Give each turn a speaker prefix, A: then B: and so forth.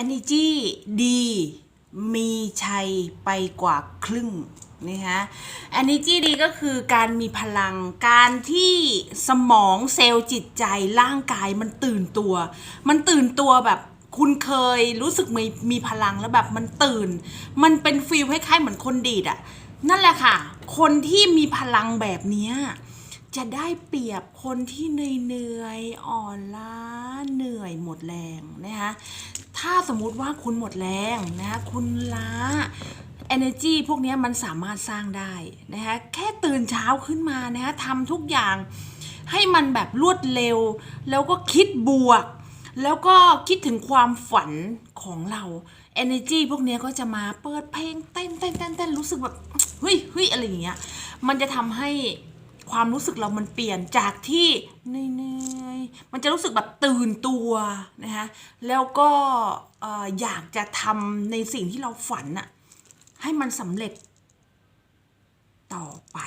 A: Energy ดี มีชัยไปกว่าครึ่งนะคะ Energy ดีก็คือการมีพลังการที่สมองเซลล์จิตใจร่างกายมันตื่นตัว มันตื่นตัวแบบคุณเคยรู้สึกมีมีพลังแล้วแบบมันตื่น มันเป็นฟีลคล้ายๆเหมือนคนดีดอะนั่นแหละค่ะ คนที่มีพลังแบบนี้จะได้เปรียบคนที่เหนื่อยอ่อนล้า นื่อยหมดแรงนะคะถ้าสมมุติว่าคุณหมดแรงนะคะคุณล้า energy พวกนี้มันสามารถสร้างได้นะคะแค่ตื่นเช้าขึ้นมานะคะทำทุกอย่างให้มันแบบรวดเร็ว แล้วก็คิดบวก แล้วก็คิดถึงความฝันของเรา energy พวกนี้ก็จะมาเปิดเพลงเต้นเต้นเต้นเต้นรู้สึกแบบเฮ้ยเฮ้ยอะไรอย่างเงี้ยมันจะทำให้ความรู้สึกเรามันเปลี่ยนจากที่เมันจะรู้สึกแบบตื่นตัวนะคะแล้วก็เอ่ออยากจะทำในสิ่งที่เราฝันอะให้มันสำเร็จต่อไป